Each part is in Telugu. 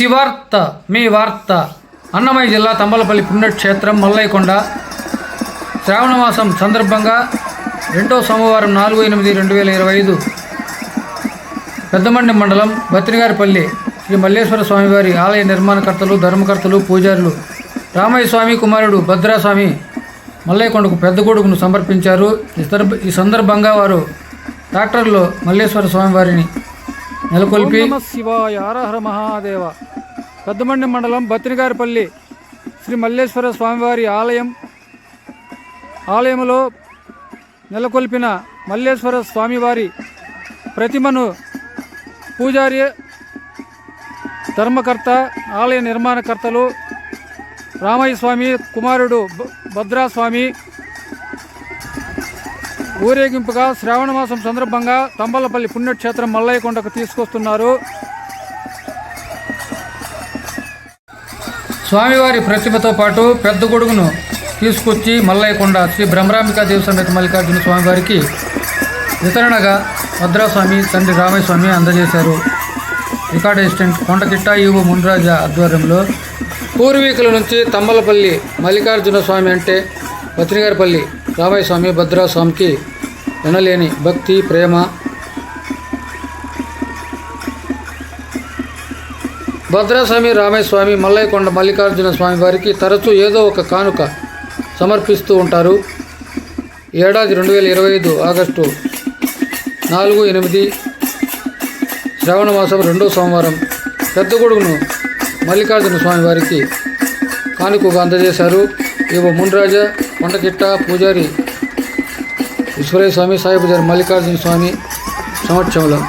శివార్త మీ వార్త. అన్నమయ్య జిల్లా తంబలపల్లి పుణ్యక్షేత్రం మల్లయ్యకొండ శ్రావణమాసం సందర్భంగా రెండో సోమవారం నాలుగు ఎనిమిది రెండు వేల ఇరవై ఐదు పెద్దమండి మండలం బత్రిగారిపల్లి శ్రీ మల్లేశ్వర స్వామివారి ఆలయ నిర్మాణకర్తలు ధర్మకర్తలు పూజారులు రామయ్య స్వామి కుమారుడు భద్రాస్వామి మల్లయ్యకొండకు పెద్ద కొడుకును సమర్పించారు. ఈ సందర్భ ఈ సందర్భంగా వారు ట్రాక్టర్లో మల్లేశ్వర స్వామివారిని నెలకొల్పి. శివాయ హరహర మహాదేవ. పెద్దమండి మండలం బత్రిగారిపల్లి శ్రీ మల్లేశ్వర స్వామివారి ఆలయం. ఆలయంలో నెలకొల్పిన మల్లేశ్వర స్వామివారి ప్రతిమను పూజారి ధర్మకర్త ఆలయ నిర్మాణకర్తలు రామయ్య స్వామి కుమారుడు భద్రాస్వామి ఊరేగింపుగా శ్రావణ మాసం సందర్భంగా తంబలపల్లి పుణ్యక్షేత్రం మల్లయ్యకొండకు తీసుకొస్తున్నారు. స్వామివారి ప్రతిమతో పాటు పెద్ద గొడుగును తీసుకొచ్చి మల్లయ్యకొండ శ్రీ బ్రహ్మరాంబికా దేవసమేత మల్లికార్జున స్వామివారికి వితరణగా భద్రాస్వామి తండ్రి రామస్వామి అందజేశారు. రికార్డ్ అసిస్టెంట్ కొండకిట్ట ఈవు మున్రాజా ఆధ్వర్యంలో పూర్వీకుల నుంచి తమ్మలపల్లి మల్లికార్జున స్వామి అంటే బత్రిగారిపల్లి రామయ్య స్వామి భద్రాస్వామికి వినలేని భక్తి ప్రేమ. భద్రాస్వామి రామయ్య స్వామి మల్లయ్యకొండ మల్లికార్జున స్వామి వారికి తరచూ ఏదో ఒక కానుక సమర్పిస్తూ ఉంటారు. ఏడాది రెండు వేల ఇరవై ఐదు ఆగస్టు నాలుగు ఎనిమిది శ్రావణ మాసం రెండో సోమవారం పెద్దగొడుగును మల్లికార్జున స్వామి వారికి కానుకగా అందజేశారు. ఇవ మున్రాజా కొండచిట్ట పూజారి ఈశ్వరయ్య స్వామి సాయి పూజారి మల్లికార్జున స్వామి సంవత్సరంలో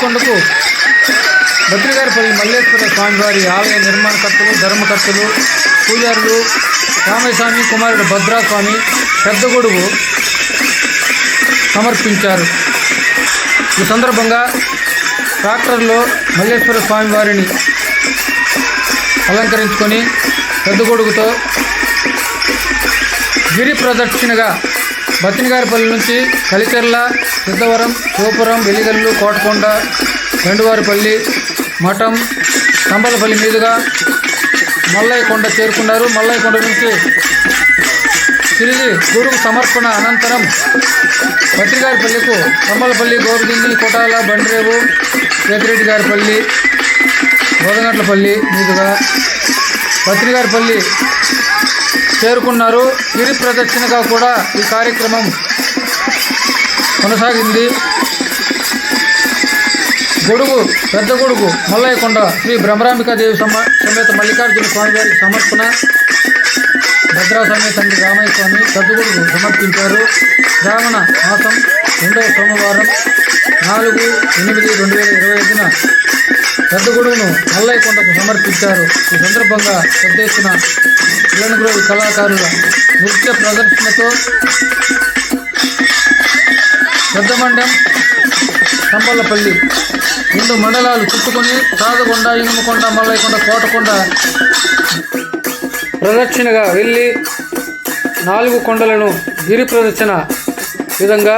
మల్లయ్యకొండకు భద్రగారిపల్లి మల్లేశ్వర స్వామివారి ఆలయ నిర్మాణకర్తలు ధర్మకర్తలు పూజారులు రామస్వామి కుమారుడు భద్రాస్వామి పెద్ద గొడుగు సమర్పించారు. ఈ సందర్భంగా ట్రాక్టర్లో మల్లేశ్వర స్వామి వారిని అలంకరించుకొని పెద్ద గొడుగుతో గిరి ప్రదక్షిణగా బతినిగారిపల్లి నుంచి కలిచెర్ల సిద్ధవరం గోపురం వెలిగల్లు కోటకొండ రెండువారిపల్లి మఠం కంబలపల్లి మీదుగా మల్లయ్యకొండ చేరుకున్నారు. మల్లయ్యకొండ నుంచి తిరిగి గురువు సమర్పణ అనంతరం పత్రికారిపల్లికు కంబలపల్లి గోపిదిండి కొటాల బండ్రేవు కేతిరెడ్డి గారిపల్లి గోదగంట్లపల్లి మీదుగా పత్రికారిపల్లి చేరుకున్నారు. గిరి ప్రదక్షిణగా కూడా ఈ కార్యక్రమం కొనసాగింది. గొడుగు పెద్ద గొడుగు మల్లయ్యకొండ శ్రీ బ్రహ్మరాంబికా దేవి సమ సమేత మల్లికార్జున స్వామి సమర్పణ. భద్రాస్వామి తండ్రి రామయ్య స్వామి పెద్ద సమర్పించారు. శ్రావణ మాసం రెండవ సోమవారం నాలుగు ఎనిమిది రెండు వేల ఇరవై ఐదున పెద్ద గొడుగును మల్లయ్యకొండకు సమర్పించారు. ఈ సందర్భంగా పెద్ద ఎత్తున ఇలనగ్రోవి కళాకారుల నృత్య ప్రదర్శనతో పెద్దమండం కంబలపల్లి రెండు మండలాలు చుట్టుకొని సాదకొండ ఇనుమకొండ మల్లయ్యకొండ కోటకొండ ప్రదక్షిణగా వెళ్ళి నాలుగు కొండలను గిరి ప్రదక్షిణ విధంగా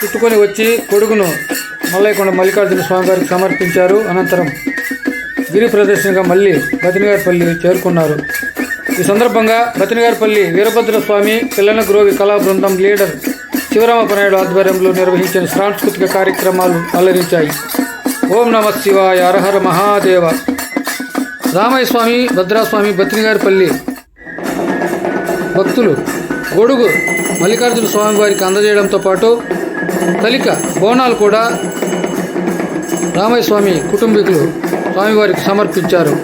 చుట్టుకొని వచ్చి కొడుకును మల్లయ్యకొండ మల్లికార్జున స్వామి గారికి సమర్పించారు. అనంతరం గిరి ప్రదర్శనగా మళ్ళీ బతినగారిపల్లి చేరుకున్నారు. ఈ సందర్భంగా బతినగారిపల్లి వీరభద్ర స్వామి పిల్లన గ్రోవి కళా బృందం లీడర్ శివరామపనాయుడు ఆధ్వర్యంలో నిర్వహించిన సాంస్కృతిక కార్యక్రమాలు అలరించాయి. ఓం నమ శివాయ అరహర మహాదేవ. రామయ్య స్వామి భద్రాస్వామి బత్రిగారిపల్లి భక్తులు గొడుగు మల్లికార్జున స్వామి వారికి అందజేయడంతో పాటు తలిక బోనాలు కూడా రామయ్య స్వామి కుటుంబీకులు స్వామివారికి సమర్పించారు.